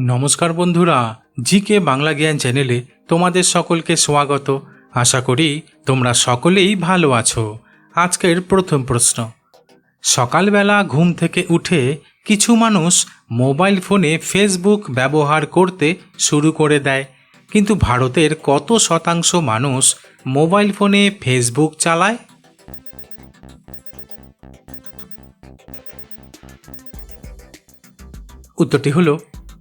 নমস্কার বন্ধুরা জি কে বাংলা জ্ঞান চ্যানেলে তোমাদের সকলকে স্বাগত। আশা করি তোমরা সকলেই ভালো আছো। আজকের প্রথম প্রশ্ন। সকালবেলা ঘুম থেকে উঠে কিছু মানুষ মোবাইল ফোনে ফেসবুক ব্যবহার করতে শুরু করে দেয়। কিন্তু ভারতের কত শতাংশ মানুষ মোবাইল ফোনে ফেসবুক চালায়? উত্তরটি হল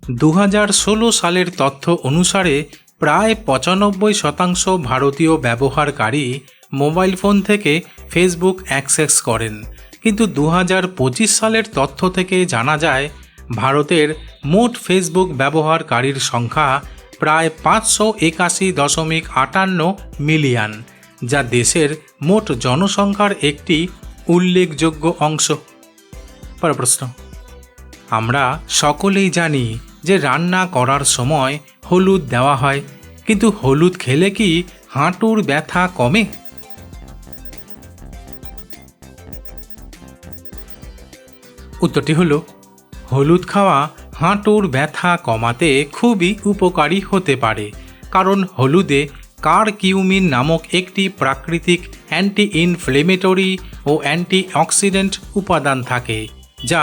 দু হাজার ষোলো সালের তথ্য অনুসারে প্রায় পঁচানব্বই শতাংশ ভারতীয় ব্যবহারকারী মোবাইল ফোন থেকে ফেসবুক অ্যাক্সেস করেন। কিন্তু দু হাজার পঁচিশ সালের তথ্য থেকে জানা যায়, ভারতের মোট ফেসবুক ব্যবহারকারীর সংখ্যা প্রায় পাঁচশো একাশি দশমিক আটান্ন মিলিয়ন, যা দেশের মোট জনসংখ্যার একটি উল্লেখযোগ্য অংশ। পর প্রশ্ন। আমরা সকলেই জানি যে রান্না করার সময় হলুদ দেওয়া হয়, কিন্তু হলুদ খেলে কি হাঁটুর ব্যথা কমে? উত্তরটি হলো, হলুদ খাওয়া হাঁটুর ব্যথা কমাতে খুবই উপকারী হতে পারে, কারণ হলুদে কার কিউমিন নামক একটি প্রাকৃতিক অ্যান্টি ইনফ্লেমেটরি ও অ্যান্টি অক্সিডেন্ট উপাদান থাকে, যা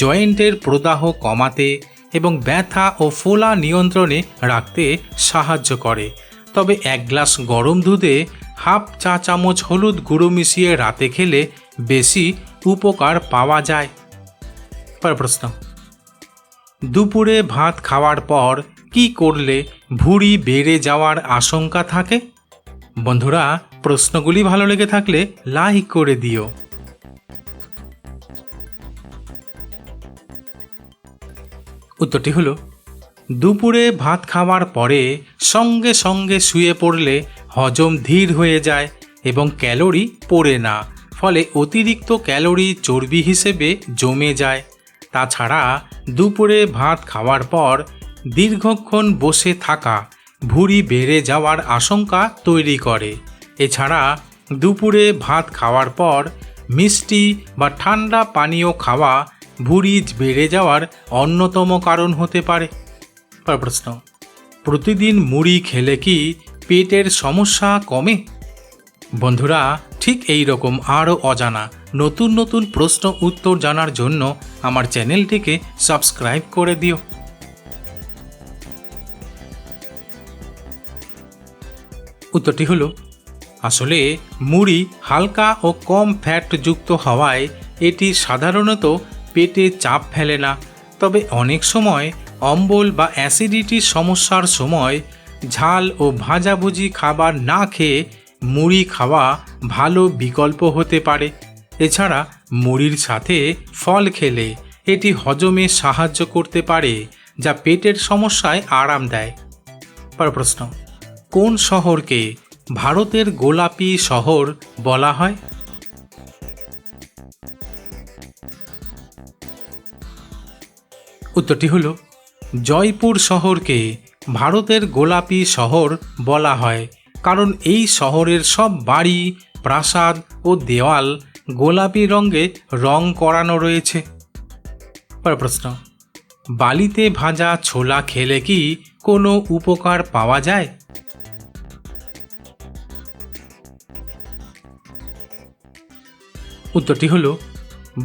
জয়েন্টের প্রদাহ কমাতে এবং ব্যথা ও ফোলা নিয়ন্ত্রণে রাখতে সাহায্য করে। তবে এক গ্লাস গরম দুধে হাফ চা চামচ হলুদ গুঁড়ো মিশিয়ে রাতে খেলে বেশি উপকার পাওয়া যায়। পর প্রশ্ন। দুপুরে ভাত খাওয়ার পর কি করলে ভুঁড়ি বেড়ে যাওয়ার আশঙ্কা থাকে? বন্ধুরা, প্রশ্নগুলি ভালো লেগে থাকলে লাইক করে দিও। উত্তরটি হলো, দুপুরে ভাত খাওয়ার পরে সঙ্গে সঙ্গে শুয়ে পড়লে হজম ধীর হয়ে যায় এবং ক্যালোরি পড়ে না, ফলে অতিরিক্ত ক্যালোরি চর্বি হিসেবে জমে যায়। তাছাড়া দুপুরে ভাত খাওয়ার পর দীর্ঘক্ষণ বসে থাকা ভুঁড়ি বেড়ে যাওয়ার আশঙ্কা তৈরি করে। এছাড়া দুপুরে ভাত খাওয়ার পর মিষ্টি বা ঠান্ডা পানীয় খাওয়া ভুঁড়ি বেড়ে যাওয়ার অন্যতম কারণ হতে পারে। প্রশ্ন, প্রতিদিন মুড়ি খেলে কি পেটের সমস্যা কমে? বন্ধুরা, ঠিক এই রকম আরও অজানা, নতুন নতুন প্রশ্ন উত্তর জানার জন্য আমার চ্যানেলটিকে সাবস্ক্রাইব করে দিও। উত্তরটি হলো, আসলে মুড়ি হালকা ও কম ফ্যাট যুক্ত হওয়ায় এটি সাধারণত পেটে চাপ ফেলে না। তবে অনেক সময় অম্বল বা অ্যাসিডিটির সমস্যার সময় ঝাল ও ভাজাভুজি খাবার না খেয়ে মুড়ি খাওয়া ভালো বিকল্প হতে পারে। এছাড়া মুড়ির সাথে ফল খেলে এটি হজমে সাহায্য করতে পারে, যা পেটের সমস্যায় আরাম দেয়। পর প্রশ্ন, কোন শহরকে ভারতের গোলাপি শহর বলা হয়? উত্তরটি হল, জয়পুর শহরকে ভারতের গোলাপি শহর বলা হয়, কারণ এই শহরের সব বাড়ি, প্রাসাদ ও দেওয়াল গোলাপি রঙে রং করানো রয়েছে। পরের প্রশ্ন, বালিতে ভাজা ছোলা খেলে কি কোনো উপকার পাওয়া যায়? উত্তরটি হলো,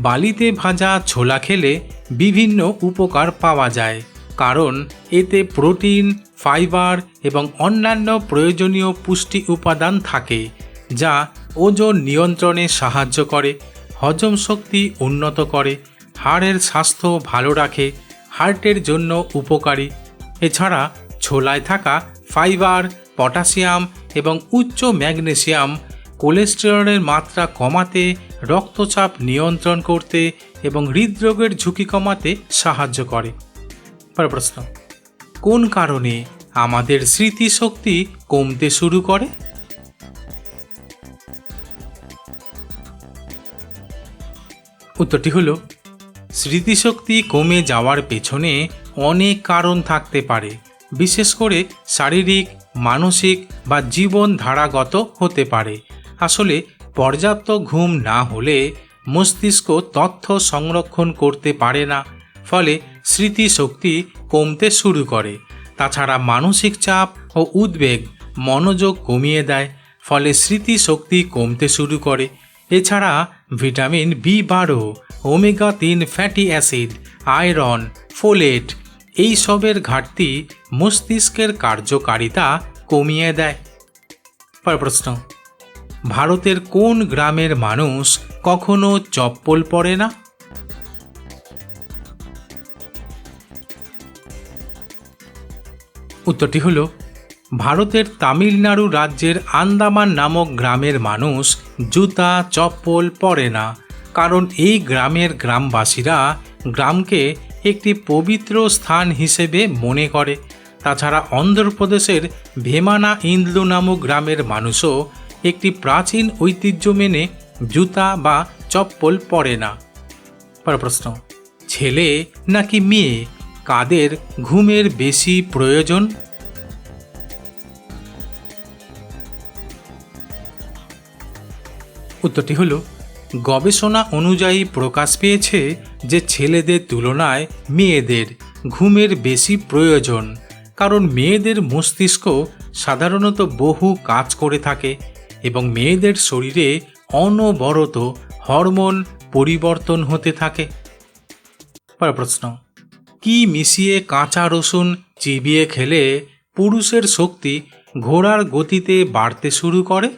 বালিতে ভাজা ছোলা খেলে বিভিন্ন উপকার পাওয়া যায়, কারণ এতে প্রোটিন, ফাইবার এবং অন্যান্য প্রয়োজনীয় পুষ্টি উপাদান থাকে, যা ওজন নিয়ন্ত্রণে সাহায্য করে, হজম শক্তি উন্নত করে, হাড়ের স্বাস্থ্য ভালো রাখে, হার্টের জন্য উপকারী। এছাড়া ছোলায় থাকা ফাইবার, পটাশিয়াম এবং উচ্চ ম্যাগনেসিয়াম কোলেস্টেরলের মাত্রা কমাতে, রক্তচাপ নিয়ন্ত্রণ করতে এবং হৃদরোগের ঝুঁকি কমাতে সাহায্য করে। প্রশ্ন, কোন কারণে আমাদের স্মৃতিশক্তি কমতে শুরু করে? উত্তরটি হলো, স্মৃতিশক্তি কমে যাওয়ার পেছনে অনেক কারণ থাকতে পারে, বিশেষ করে শারীরিক, মানসিক বা জীবনধারাগত হতে পারে। আসলে পর্যাপ্ত ঘুম না হলে মস্তিষ্ক তথ্য সংরক্ষণ করতে পারে না, ফলে স্মৃতিশক্তি কমতে শুরু করে। তাছাড়া মানসিক চাপ ও উদ্বেগ মনোযোগ কমিয়ে দেয়, ফলে স্মৃতিশক্তি কমতে শুরু করে। এছাড়া ভিটামিন বি বারো, ওমেগা তিন ফ্যাটি অ্যাসিড, আয়রন, ফোলেট এইসবের ঘাটতি মস্তিষ্কের কার্যকারিতা কমিয়ে দেয়। পর প্রশ্ন। ভারতের কোন গ্রামের মানুষ কখনো চপ্পল পরে না? উত্তরটি হলো, ভারতের তামিলনাড়ু রাজ্যের আন্দামান নামক গ্রামের মানুষ জুতা, চপ্পল পরে না, কারণ এই গ্রামের গ্রামবাসীরা গ্রামকে একটি পবিত্র স্থান হিসেবে মনে করে। তাছাড়া অন্ধ্রপ্রদেশের ভেমানা ইন্দলু নামক গ্রামের মানুষও একটি প্রাচীন ঐতিহ্য মেনে জুতা বা চপ্পল পরে না। পর প্রশ্ন ছেলে নাকি মেয়ে? কাদের ঘুমের বেশি প্রয়োজন? উত্তরটি হলো, গবেষণা অনুযায়ী প্রকাশ পেয়েছে যে ছেলেদের তুলনায় মেয়েদের ঘুমের বেশি প্রয়োজন, কারণ মেয়েদের মস্তিষ্ক সাধারণত বহু কাজ করে থাকে এবং মেয়েদের শরীরে অনবরত হরমোন পরিবর্তন হতে থাকে। পরের প্রশ্ন, কি মিশিয়ে কাঁচা রসুন চিবিয়ে খেলে পুরুষের শক্তি ঘোড়ার গতিতে বাড়তে শুরু করে?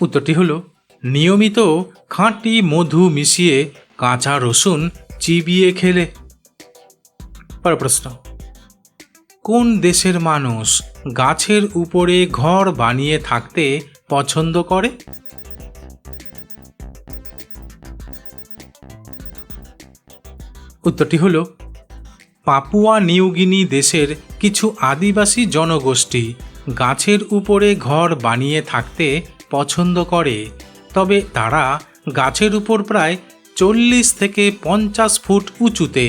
উত্তরটি হলো, নিয়মিত খাঁটি মধু মিশিয়ে কাঁচা রসুন চিবিয়ে খেলে। পরের প্রশ্ন কোন দেশের মানুষ গাছের উপরে ঘর বানিয়ে থাকতে পছন্দ করে? উত্তরটি হল, পাপুয়া নিউগিনি দেশের কিছু আদিবাসী জনগোষ্ঠী গাছের উপরে ঘর বানিয়ে থাকতে পছন্দ করে, তবে তারা গাছের উপর প্রায় চল্লিশ থেকে পঞ্চাশ ফুট উঁচুতে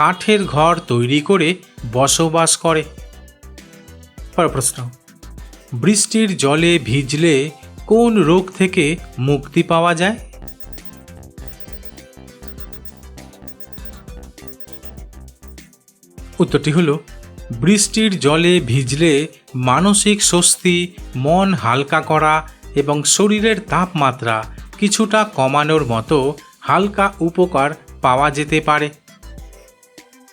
কাঠের ঘর তৈরি করে বসবাস করে। প্রশ্ন, বৃষ্টির জলে ভিজলে কোন রোগ থেকে মুক্তি পাওয়া যায়? উত্তরটি হলো, বৃষ্টির জলে ভিজলে মানসিক স্বস্তি, মন হালকা করা এবং শরীরের তাপমাত্রা কিছুটা কমানোর মতো হালকা উপকার পাওয়া যেতে পারে।